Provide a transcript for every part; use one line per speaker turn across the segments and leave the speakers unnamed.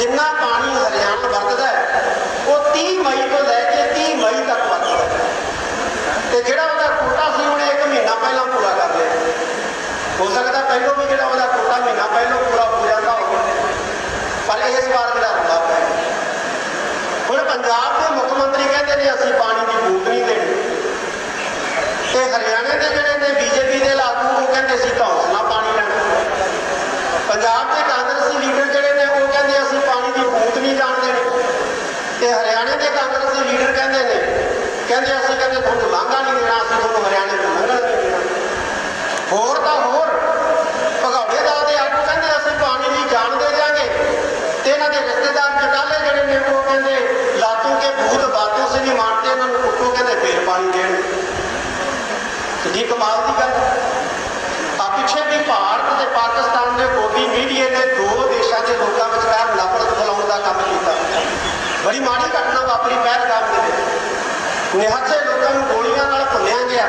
ਜਿੰਨਾ ਪਾਣੀ ਹਰਿਆਣਾ ਵਰਤਦਾ ਹੈ, ਉਹ 30 ਮਈ ਤੋਂ ਲੈ ਕੇ 30 ਮਈ ਤੱਕ ਵਰਤਦਾ ਹੈ। ਤੇ ਜਿਹੜਾ ਉਹਦਾ ਕੋਟਾ ਸੀ, ਉਹਨੇ ਇੱਕ ਮਹੀਨਾ ਪਹਿਲਾਂ ਪੂਰਾ ਕਰ ਲਿਆ। ਹੋ ਸਕਦਾ ਪਹਿਲਾਂ ਵੀ ਜਿਹੜਾ ਉਹਦਾ ਕੋਟਾ ਮਹੀਨਾ ਪਹਿਲਾਂ ਪੂਰਾ ਹੋ ਜਾਂਦਾ ਹੋਵੇ, ਪਰ ਇਸ ਵਾਰ ਜਿਹੜਾ ਹੁੰਦਾ ਪਿਆ। ਹੁਣ ਪੰਜਾਬ ਦੇ ਮੁੱਖ ਮੰਤਰੀ ਕਹਿੰਦੇ ਨੇ ਅਸੀਂ ਪਾਣੀ ਦੀ ਬੂਟ ਨਹੀਂ ਦੇਣੀ ਤੇ ਹਰਿਆਣੇ ਦੇ ਜਿਹੜੇ ਨੇ ਬੀਜੇਪੀ ਦੇ ਲਾਗੂ ਉਹ ਕਹਿੰਦੇ ਸੀ ਹੌਸਲਾ ਪਾਣੀ ਲੈਣਾ ਪੰਜਾਬ ਦੇ ਕਾਂਗਰਸੀ ਲੀਡਰ ਜਿਹੜੇ ਨੇ ਉਹ ਕਹਿੰਦੇ ਅਸੀਂ ਪਾਣੀ ਦੀ ਬੂਤ ਨਹੀਂ ਜਾਣ ਦੇਣੀ ਤੇ ਹਰਿਆਣੇ ਦੇ ਕਾਂਗਰਸੀ ਲੀਡਰ ਕਹਿੰਦੇ ਨੇ ਕਹਿੰਦੇ ਅਸੀਂ ਕਹਿੰਦੇ ਤੁਹਾਨੂੰ ਲਾਂਘਾ ਨਹੀਂ ਦੇਣਾ, ਅਸੀਂ ਤੁਹਾਨੂੰ ਹਰਿਆਣੇ ਤੋਂ ਲੰਘਣਾ ਨਹੀਂ ਦੇਣਾ। ਹੋਰ ਤਾਂ ਹੋਰ, ਭਗੌੜੇ ਦਾ ਦੇ ਆਗੂ ਕਹਿੰਦੇ ਅਸੀਂ ਪਾਣੀ ਦੀ ਜਾਨ ਦੇ ਦਿਆਂਗੇ। ਤੇ ਇਹਨਾਂ ਦੇ ਰਿਸ਼ਤੇਦਾਰ ਚਟਾਲੇ ਜਿਹੜੇ ਨੇ, ਉਹ ਕਹਿੰਦੇ, ਲਾਤੂ ਕੇ ਭੂਤ ਬਾਤੋਂ ਸੇ ਨਹੀਂ ਮਾਰਦੇ, ਇਹਨਾਂ ਨੂੰ ਕੁੱਟੋ, ਕਹਿੰਦੇ ਫੇਰ ਪਾਣੀ ਦੇਣ। ਕਿੰਨੀ ਕਮਾਲ ਦੀ ਗੱਲ। ਆ ਪਿੱਛੇ ਵੀ ਭਾਰਤ ਤੇ ਪਾਕਿਸਤਾਨ ਦੇ ਮੋਦੀ ਮੀਡੀਏ ਨੇ ਦੋ ਦੇਸ਼ਾਂ ਦੇ ਲੋਕਾਂ ਵਿਚਕਾਰ ਨਫ਼ਰਤ ਫੈਲਾਉਣ ਦਾ ਕੰਮ ਕੀਤਾ। ਬੜੀ ਮਾੜੀ ਘਟਨਾ ਵਾਪਰੀ, ਪਹਿਲ ਨਿਹੱਥੇ ਲੋਕਾਂ ਨੂੰ ਗੋਲੀਆਂ ਨਾਲ ਭੁੰਨਿਆ ਗਿਆ।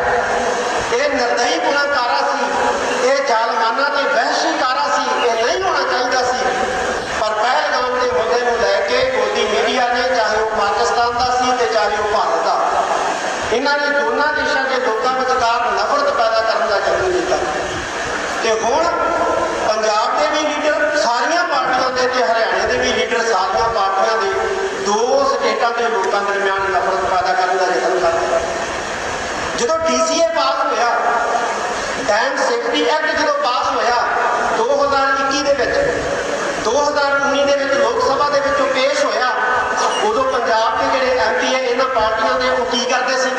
ਇਹ ਨਿਰਦਈ ਗੁਨਾਹਕਾਰਾ ਸੀ। ਇਹ ਜ਼ਾਲਮਾਨਾ ਤੇ ਵਹਿਸ਼ੀਕਾਰਾ ਸੀ। ਇਹ ਨਹੀਂ ਹੋਣਾ ਚਾਹੀਦਾ ਸੀ। ਪਰ ਪਹਿਲਗਾਮ ਦੇ ਮੁੱਦੇ ਨੂੰ ਲੈ ਕੇ ਮੋਦੀ ਮੀਡੀਆ ਨੇ, ਚਾਹੇ ਉਹ ਪਾਕਿਸਤਾਨ ਦਾ ਸੀ ਤੇ ਚਾਹੇ ਉਹ ਭਾਰਤ ਦਾ। ਇਹਨਾਂ ਨੇ ਦੋਨਾਂ ਦੇਸ਼ਾਂ ਦੇ ਲੋਕਾਂ ਵਿਚਕਾਰ ਨਫ਼ਰਤ ਪੈਦਾ ਕਰਨ ਦਾ ਯਤਨ ਕੀਤਾ। ਤੇ ਹੁਣ ਪੰਜਾਬ ਦੇ ਵੀ ਲੀਡਰ, ਸਾਰੀਆਂ ਪਾਰਟੀਆਂ ਦੇ ਤੇ ਹਰਿਆਣੇ ਦੇ ਵੀ ਲੀਡਰ, ਸਾਰੀਆਂ ਪਾਰਟੀਆਂ ਦੇ ਦੋ ਸਟੇਟਾਂ ਦੇ ਲੋਕਾਂ ਦਰਮਿਆਨ ਨਫ਼ਰਤ ਪੈਦਾ ਕਰਨ ਦਾ ਯਤਨ ਕਰ ਰਹੇ ਹਨ। ਜਦੋਂ ਡੀਸੀਏ ਪਾਸ ਹੋਇਆ ਡੈਮ ਸੇਫਟੀ ਐਕਟ ਜਦੋਂ ਪਾਸ ਹੋਇਆ 2021 ਦੇ ਵਿੱਚ 2019 ਦੇ ਵਿੱਚ ਲੋਕ ਸਭਾ ਦੇ ਵਿੱਚੋਂ ਪੇਸ਼ ਹੋਇਆ, ਉਦੋਂ ਪੰਜਾਬ ਦੇ ਜਿਹੜੇ ਐਮਪੀ ਹੈ ਇਹਨਾਂ ਪਾਰਟੀਆਂ ਦੇ ਉਹ ਕੀ ਕਰਦੇ ਸੀ?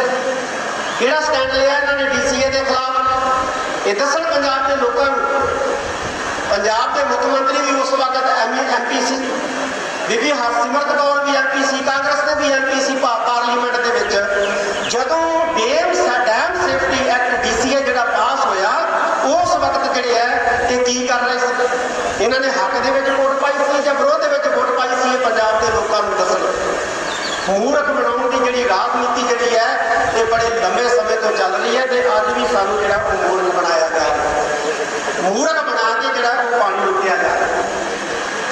ਕਿਹੜਾ ਸਟੈਂਡ ਲਿਆ ਇਹਨਾਂ ਨੇ ਡੀਸੀਏ ਦੇ ਖਿਲਾਫ? ਇਹ ਦੱਸਣ ਪੰਜਾਬ ਦੇ ਲੋਕਾਂ ਨੂੰ, ਪੰਜਾਬ ਦੇ ਮੁੱਖ ਮੰਤਰੀ ਵੀ ਉਸ ਵਕਤ ਐਮਪੀ ਸੀ। ਬੀਬੀ ਹਰਸਿਮਰਤ ਕੌਰ ਵੀ ਐਮਪੀ ਸੀ ਕਾਂਗਰਸ ਦੇ ਵੀ ਐਮਪੀ ਸੀ ਪਾਰਲੀਮੈਂਟ ਦੇ ਵਿੱਚ, ਜਦੋਂ dam dam safety act DCA ਜਿਹੜਾ ਪਾਸ ਹੋਇਆ, ਉਸ ਵਕਤ ਜਿਹੜੇ ਹੈ, ਇਹ ਕੀ ਕਰ ਰਹੇ ਸੀ? ਇਹਨਾਂ ਨੇ ਹੱਕ ਦੇ ਵਿੱਚ ਵੋਟ ਪਾਈ ਸੀ ਜਾਂ ਵਿਰੋਧ ਦੇ ਵਿੱਚ ਵੋਟ ਪਾਈ ਸੀ, ਇਹ ਪੰਜਾਬ ਦੇ ਲੋਕਾਂ ਨੂੰ ਦੱਸਣ। ਮੂਰਖ ਬਣਾਉਣ ਦੀ ਜਿਹੜੀ ਰਾਜਨੀਤੀ ਜਿਹੜੀ ਹੈ, ਇਹ ਬੜੇ ਲੰਬੇ ਸਮੇਂ ਤੋਂ ਚੱਲ ਰਹੀ ਹੈ ਤੇ ਅੱਜ ਵੀ ਸਾਨੂੰ ਜਿਹੜਾ ਉਹ ਮੂਰਖ ਬਣਾਇਆ ਗਿਆ ਰਿਹਾ ਮੂਰਖ ਬਣਾ ਕੇ ਜਿਹੜਾ ਉਹ ਪਾਣੀ ਲੁੱਟਿਆ ਜਾ ਰਿਹਾ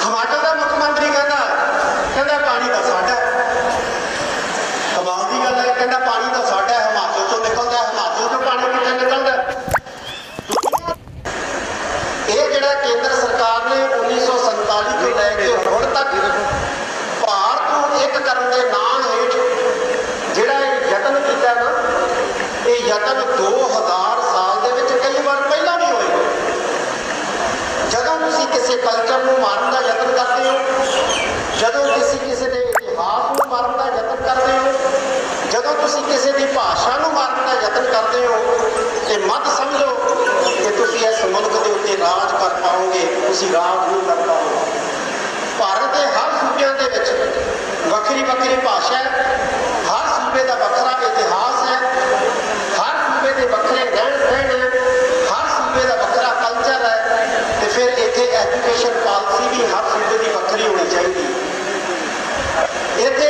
ਹਿਮਾਚਲ ਦਾ ਮੁੱਖ ਮੰਤਰੀ ਕਹਿੰਦਾ ਕਹਿੰਦਾ ਪਾਣੀ ਤਾਂ ਸਾਡਾ ਕਮਾਲ ਦੀ ਗੱਲ ਹੈ ਕਹਿੰਦਾ ਪਾਣੀ ਤਾਂ ਸਾਡਾ ਹੈ, ਹਿਮਾਚਲ ਤੋਂ ਨਿਕਲਦਾ ਹੈ, ਹਿਮਾਚਲ ਤੋਂ ਪਾਣੀ ਕਿੱਥੇ ਨਿਕਲਦਾ ਇਹ ਜਿਹੜਾ ਕੇਂਦਰ ਸਰਕਾਰ ਨੇ 1947 ਤੋਂ ਲੈ ਕੇ ਹੁਣ ਤੱਕ ਭਾਰਤ ਨੂੰ ਇੱਕ ਕਰਨ ਦੇ ਨਾਂ ਹੇਠ ਜਿਹੜਾ ਇਹ ਯਤਨ ਕੀਤਾ ਨਾ ਇਹ ਯਤਨ 2000 ਸਾਲ ਦੇ ਵਿੱਚ ਕਈ ਵਾਰ ਪਹਿਲਾਂ ਵੀ ਹੋਏ। ਜਦੋਂ ਤੁਸੀਂ ਕਿਸੇ ਕਲਚਰ ਨੂੰ ਮਾਰਨ ਦਾ ਯਤਨ ਕਰਦੇ ਹੋ ਜਦੋਂ ਤੁਸੀਂ ਕਿਸੇ ਦੇ ਇਤਿਹਾਸ ਨੂੰ ਮਾਰਨ ਦਾ ਯਤਨ ਕਰਦੇ ਹੋ, ਜਦੋਂ ਤੁਸੀਂ ਕਿਸੇ ਦੀ ਭਾਸ਼ਾ ਨੂੰ ਮਾਰਨ ਦਾ ਯਤਨ ਕਰਦੇ ਹੋ, ਤੇ ਮਤ ਸਮਝੋ ਕਿ ਤੁਸੀਂ ਇਸ ਮੁਲਕ ਦੇ ਉੱਤੇ ਰਾਜ ਕਰ ਪਾਓਗੇ, ਤੁਸੀਂ ਰਾਜ ਨਹੀਂ ਕਰ ਪਾਓਗੇ। ਭਾਰਤ ਦੇ ਹਰ ਸੂਬਿਆਂ ਦੇ ਵਿੱਚ ਵੱਖਰੀ ਵੱਖਰੀ ਭਾਸ਼ਾ ਹੈ, ਹਰ ਸੂਬੇ ਦਾ ਵੱਖਰਾ ਇਤਿਹਾਸ ਹੈ ਹਰ ਸੂਬੇ ਦੇ ਵੱਖਰੇ ਰਹਿਣ ਸਹਿਣ ਹੈ ਹਰ ਸੂਬੇ ਦਾ ਵੱਖਰਾ ਕਲਚਰ ਹੈ ਤੇ ਫਿਰ ਇੱਥੇ ਐਜੂਕੇਸ਼ਨ ਪਾਲਿਸੀ ਵੀ ਹਰ ਸੂਬੇ ਦੀ ਵੱਖਰੀ ਹੋਣੀ ਚਾਹੀਦੀ ਹੈ ਇੱਥੇ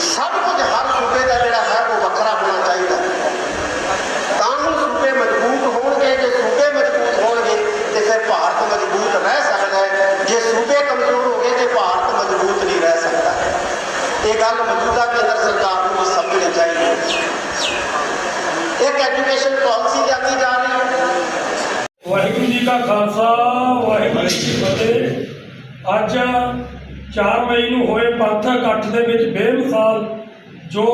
ਸਭ ਕੁਝ ਹਰ ਸੂਬੇ ਦਾ ਜਿਹੜਾ ਹੈ ਉਹ ਵੱਖਰਾ ਹੋਣਾ ਚਾਹੀਦਾ ਤਾਂ ਹੀ ਸੂਬੇ ਮਜ਼ਬੂਤ ਹੋਣਗੇ ਜੇ ਸੂਬੇ ਮਜ਼ਬੂਤ ਹੋਣਗੇ ਤੇ ਫਿਰ ਭਾਰਤ ਮਜ਼ਬੂਤ ਰਹਿ ਸਕਦਾ ਹੈ ਜੇ ਸੂਬੇ ਕਮਜ਼ੋਰ ਹੋ ਗਏ ਤੇ ਭਾਰਤ ਮਜ਼ਬੂਤ ਨਹੀਂ ਰਹਿ ਸਕਦਾ ਇਹ ਗੱਲ ਮੌਜੂਦਾ ਕੇਂਦਰ ਸਰਕਾਰ ਨੂੰ ਸਮਝਣੀ ਚਾਹੀਦੀ ਹੈ ਇੱਕ ਐਜੂਕੇਸ਼ਨ ਪਾਲਿਸੀ ਲਿਆਂਦੀ ਜਾ ਰਹੀ ਹੈ।
ਵਾਹਿਗੁਰੂ ਜੀ ਕਾ ਖਾਲਸਾ, ਵਾਹਿਗੁਰੂ ਜੀ ਕੀ ਫਤਿਹ। ਅੱਜ 4 ਮਈ ਨੂੰ ਹੋਏ ਪੰਥਕ ਇਕੱਠ ਦੇ ਵਿੱਚ ਬੇਮਿਸਾਲ ਜੋ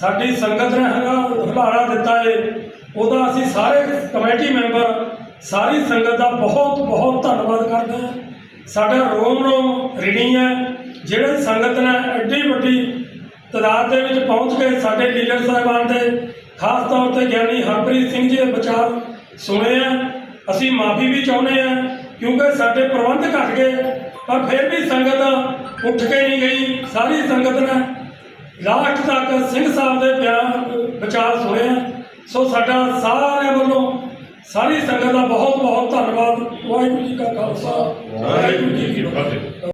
ਸਾਡੀ ਸੰਗਤ ਨੇ ਹਲਾ- ਦਿੱਤਾ ਏ, ਉਹਦਾ ਅਸੀਂ ਸਾਰੇ ਕਮੇਟੀ ਮੈਂਬਰ, ਸਾਰੀ ਸੰਗਤ ਦਾ ਬਹੁਤ ਬਹੁਤ ਧੰਨਵਾਦ ਕਰਦੇ ਹਾਂ। ਸਾਡਾ ਰੋਮ ਰੋਮ ਰਿਣੀ ਹੈ। ਜਿਹੜੇ ਸੰਗਤ ਨੇ ਐਡੀ ਵੱਡੀ ਤਾਦਾਦ ਦੇ ਵਿੱਚ ਪਹੁੰਚ ਕੇ ਸਾਡੇ ਲੀਡਰ ਸਾਹਿਬਾਨ ਦੇ ਖਾਸ ਤੌਰ ਤੇ ਗਿਆਨੀ ਹਰਪ੍ਰੀਤ ਸਿੰਘ ਜੀ ਦੇ ਵਿਚਾਰ ਸੁਣੇ ਆ, ਅਸੀਂ ਮਾਫੀ ਵੀ ਚਾਹੁੰਦੇ ਆ, ਕਿਉਂਕਿ ਸਾਡੇ ਪ੍ਰਬੰਧ ਘਟ ਗਏ, ਪਰ ਫਿਰ ਵੀ ਸੰਗਤ ਉੱਠ ਕੇ ਨਹੀਂ ਗਈ। ਸਾਰੀ ਸੰਗਤ ਨੇ ਲਾਸਟ ਤੱਕ ਸਿੰਘ ਸਾਹਿਬ ਦੇ ਬਿਆਨ ਵਿਚਾਰ ਸੁਣੇ ਆ। ਸੋ ਸਾਡਾ ਸਾਰਿਆਂ ਵੱਲੋਂ ਸਾਰੀ ਸੰਗਤ ਦਾ ਬਹੁਤ ਬਹੁਤ ਧੰਨਵਾਦ। ਵਾਹਿਗੁਰੂ ਜੀ ਕਾ ਖਾਲਸਾ, ਵਾਹਿਗੁਰੂ ਜੀ ਕੀ ਫਤਿਹ।